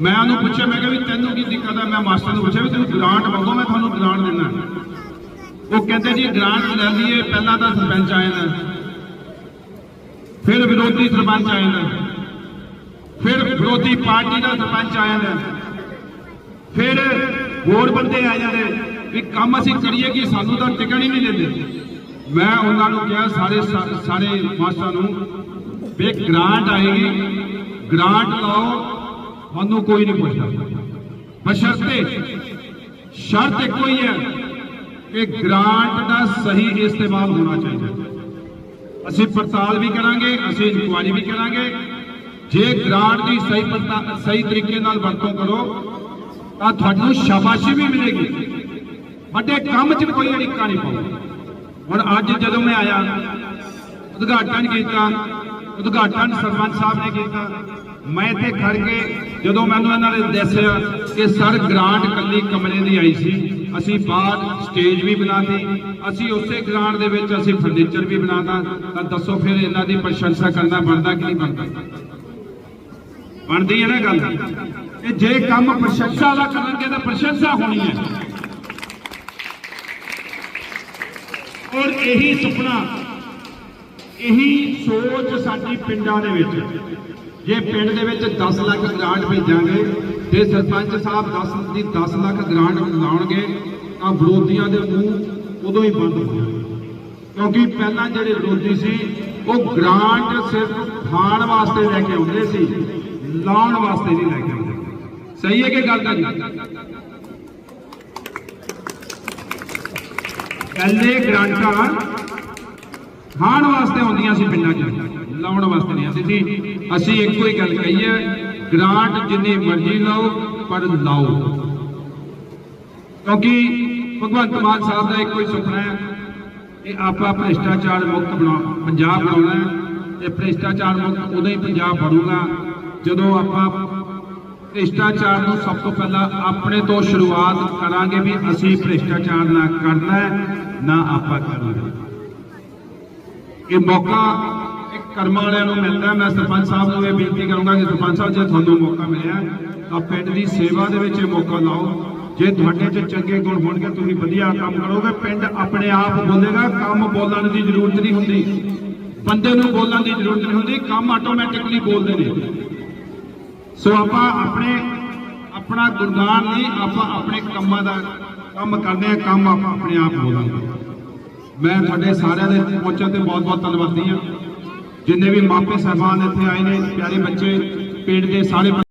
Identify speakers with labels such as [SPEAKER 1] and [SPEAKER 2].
[SPEAKER 1] ਮੈਂ ਉਹਨੂੰ ਪੁੱਛਿਆ, ਮੈਂ ਕਿਹਾ ਵੀ ਤੈਨੂੰ ਕੀ ਦਿੱਕਤ ਹੈ ਮੈਂ ਮਾਸਟਰ ਨੂੰ ਪੁੱਛਿਆ ਵੀ ਤੈਨੂੰ ਗ੍ਰਾਂਟ ਮੰਗੋ, ਮੈਂ ਤੁਹਾਨੂੰ ਗ੍ਰਾਂਟ ਦਿੰਦਾ। ਉਹ ਕਹਿੰਦੇ ਜੀ ਗ੍ਰਾਂਟ ਲੈ ਲਈਏ ਪਹਿਲਾਂ ਤਾਂ ਸਰਪੰਚ ਆਏ ਨੇ। ਫਿਰ ਵਿਰੋਧੀ ਸਰਪੰਚ ਆਏ ਨੇ। ਫਿਰ ਵਿਰੋਧੀ ਪਾਰਟੀ ਦਾ ਸਰਪੰਚ ਆਇਆ ਨੇ। ਫਿਰ ਹੋਰ ਬੰਦੇ ਆ ਜਾਂਦੇ। ਵੀ ਕੰਮ ਅਸੀਂ ਕਰੀਏ ਕਿ ਸਾਨੂੰ ਤਾਂ ਟਿਕਣ ਹੀ ਨਹੀਂ ਦਿੰਦੇ। ਮੈਂ ਉਹਨਾਂ ਨੂੰ ਕਿਹਾ, ਸਾਰੇ ਸਾਰੇ ਮਾਸਟਰਾਂ ਨੂੰ, ਵੀ ਗ੍ਰਾਂਟ ਆਏਗੀ। ਗ੍ਰਾਂਟ ਲਾਓ। ਤੁਹਾਨੂੰ ਕੋਈ ਨਹੀਂ ਪੁੱਛਦਾ। ਬਸ਼ਰਤੇ, ਸ਼ਰਤ ਇੱਕੋ ਹੀ ਹੈ ਕਿ ਗ੍ਰਾਂਟ ਦਾ ਸਹੀ ਇਸਤੇਮਾਲ ਹੋਣਾ ਚਾਹੀਦਾ। ਅਸੀਂ ਪੜਤਾਲ ਵੀ ਕਰਾਂਗੇ, ਅਸੀਂ ਇਨਕੁਆਇਰੀ ਵੀ ਕਰਾਂਗੇ। ਜੇ ਗ੍ਰਾਂਟ ਦੀ ਸਹੀ ਸਹੀ ਤਰੀਕੇ ਨਾਲ ਵਰਤੋਂ ਕਰੋ, ਤਾਂ ਤੁਹਾਨੂੰ ਸ਼ਾਬਾਸ਼ੀ ਵੀ ਮਿਲੇਗੀ। ਵੱਡੇ ਕੰਮ 'ਚ ਕੋਈ ਅੜਿੱਕਾ ਨਹੀਂ ਪਾਉ ਹੁਣ ਅੱਜ ਜਦੋਂ ਮੈਂ ਆਇਆ, ਉਦਘਾਟਨ ਕੀਤਾ, ਉਦਘਾਟਨ ਸਰਪੰਚ ਸਾਹਿਬ ਨੇ ਕੀਤਾ ਮੈਂ ਇੱਥੇ ਖੜ ਕੇ ਜਦੋਂ ਮੈਨੂੰ ਇਹਨਾਂ ਨੇ ਦੱਸਿਆ ਕਿ ਸਰ ਗ੍ਰਾਂਟ ਕੱਲੀ ਕਮਰੇ ਦੀ ਆਈ ਸੀ, ਅਸੀਂ ਬਾਹਰ ਸਟੇਜ ਵੀ ਬਣਾਤੀ, ਅਸੀਂ ਉਸੇ ਗ੍ਰਾਂਟ ਦੇ ਵਿੱਚ ਅਸੀਂ ਫਰਨੀਚਰ ਵੀ ਬਣਾਤਾ, ਤਾਂ ਦੱਸੋ ਫਿਰ ਇਹਨਾਂ ਦੀ ਪ੍ਰਸ਼ੰਸਾ ਕਰਨਾ ਬਣਦਾ ਕਿ ਨਹੀਂ ਬਣਦਾ? ਬਣਦੀ ਹੈ ਨਾ ਗੱਲ? ਕਿ ਜੇ ਕੰਮ ਪ੍ਰਸ਼ੰਸਾ ਵਾਲਾ ਕਰਨਗੇ ਤਾਂ ਪ੍ਰਸ਼ੰਸਾ ਹੋਣੀ ਹੈ। ਔਰ ਇਹੀ ਸੁਪਨਾ ਇਹੀ ਸੋਚ ਸਾਡੀ ਪਿੰਡਾਂ ਦੇ ਵਿੱਚ। ਜੇ ਪਿੰਡ ਦੇ ਵਿੱਚ 10 ਲੱਖ ਗ੍ਰਾਂਟ ਭੇਜਾਂਗੇ ਤੇ ਸਰਪੰਚ ਸਾਹਿਬ 10 ਦੀ 10 ਲੱਖ ਗ੍ਰਾਂਟ ਲਾਉਣਗੇ, ਤਾਂ ਵਿਰੋਧੀਆਂ ਦੇ ਮੂੰਹ ਉਦੋਂ ਹੀ ਬੰਦ ਹੋ ਜਾਣਗੇ। ਕਿਉਂਕਿ ਪਹਿਲਾਂ ਜਿਹੜੇ ਵਿਰੋਧੀ ਸੀ, ਉਹ ਗ੍ਰਾਂਟ ਸਿਰਫ ਖਾਣ ਵਾਸਤੇ ਲੈ ਕੇ ਆਉਂਦੇ ਸੀ, ਲਾਉਣ ਵਾਸਤੇ ਨਹੀਂ ਲੈ ਕੇ ਆਉਂਦੇ। ਸਹੀ ਹੈ ਕਿ ਗੱਲ ਦਾ ਜੀ ਪਹਿਲੇ ਗ੍ਰਾਂਟਾਂ ਖਾਣ ਵਾਸਤੇ ਆਉਂਦੀਆਂ ਸੀ ਪਿੰਡਾਂ 'ਚ, ਲਾਉਣ ਵਾਸਤੇ ਨਹੀਂ ਆਉਂਦੀ ਸੀ। ਅਸੀਂ ਇੱਕੋ ਹੀ ਗੱਲ ਕਹੀ ਹੈ, ਗ੍ਰਾਂਟ ਜਿੰਨੀ ਮਰਜ਼ੀ ਲਾਓ, ਪਰ ਲਾਓ। ਕਿਉਂਕਿ ਭਗਵੰਤ ਮਾਨ ਸਾਹਿਬ ਦਾ ਇੱਕੋ ਹੀ ਸੁਪਨਾ ਹੈ ਕਿ ਆਪਾਂ ਭ੍ਰਿਸ਼ਟਾਚਾਰ ਮੁਕਤ ਬਣਾ, ਪੰਜਾਬ ਬਣਾਉਣਾ ਹੈ ਤੇ ਭ੍ਰਿਸ਼ਟਾਚਾਰ ਮੁਕਤ ਉਦੋਂ ਹੀ ਪੰਜਾਬ ਬਣੂਗਾ ਜਦੋਂ ਆਪਾਂ ਭ੍ਰਿਸ਼ਟਾਚਾਰ ਨੂੰ ਸਭ ਤੋਂ ਪਹਿਲਾਂ ਆਪਣੇ ਤੋਂ ਸ਼ੁਰੂਆਤ ਕਰਾਂਗੇ ਵੀ ਅਸੀਂ ਭ੍ਰਿਸ਼ਟਾਚਾਰ ਨਾ ਕਰਨਾ ਨਾ ਆਪਾਂ ਕਰਨਾ ਇਹ ਮੌਕਾ ਇੱਕ ਕਰਮਾਂ ਵਾਲਿਆਂ ਨੂੰ ਮਿਲਦਾ। ਮੈਂ ਸਰਪੰਚ ਸਾਹਿਬ ਨੂੰ ਇਹ ਬੇਨਤੀ ਕਰੂੰਗਾ ਕਿ ਸਰਪੰਚ ਸਾਹਿਬ, ਜੇ ਤੁਹਾਨੂੰ ਮੌਕਾ ਮਿਲਿਆ, ਤਾਂ ਪਿੰਡ ਦੀ ਸੇਵਾ ਦੇ ਵਿੱਚ ਇਹ ਮੌਕਾ ਲਾਓ। ਜੇ ਤੁਹਾਡੇ 'ਚ ਚੰਗੇ ਗੁਣ ਹੋਣਗੇ, ਤੁਸੀਂ ਵਧੀਆ ਕੰਮ ਕਰੋਗੇ। ਪਿੰਡ ਆਪਣੇ ਆਪ ਬੋਲੇਗਾ, ਕੰਮ ਬੋਲਣ ਦੀ ਜ਼ਰੂਰਤ ਨਹੀਂ ਹੁੰਦੀ। ਬੰਦੇ ਨੂੰ ਬੋਲਣ ਦੀ ਜ਼ਰੂਰਤ ਨਹੀਂ ਹੁੰਦੀ, ਕੰਮ ਆਟੋਮੈਟਿਕਲੀ ਬੋਲਦੇ ਨੇ। ਸੋ ਆਪਾਂ ਆਪਣੇ, ਆਪਣਾ ਗੁਣਗਾਨ ਨਹੀਂ, ਆਪਾਂ ਆਪਣੇ ਕੰਮਾਂ ਦਾ ਕੰਮ ਕਰਦੇ ਆ ਕੰਮ ਆਪਾਂ ਆਪਣੇ ਆਪ ਬੋਲਾਂਗੇ। ਮੈਂ ਤੁਹਾਡੇ ਸਾਰਿਆਂ ਦੇ ਪਹੁੰਚਣ ਤੇ ਬਹੁਤ ਬਹੁਤ ਧੰਨਵਾਦੀ ਹਾਂ। ਜਿੰਨੇ ਵੀ ਮਾਪੇ ਸਹਿਬਾਨ ਇੱਥੇ ਆਏ ਨੇ, ਪਿਆਰੇ ਬੱਚੇ, ਪਿੰਡ ਦੇ ਸਾਰੇ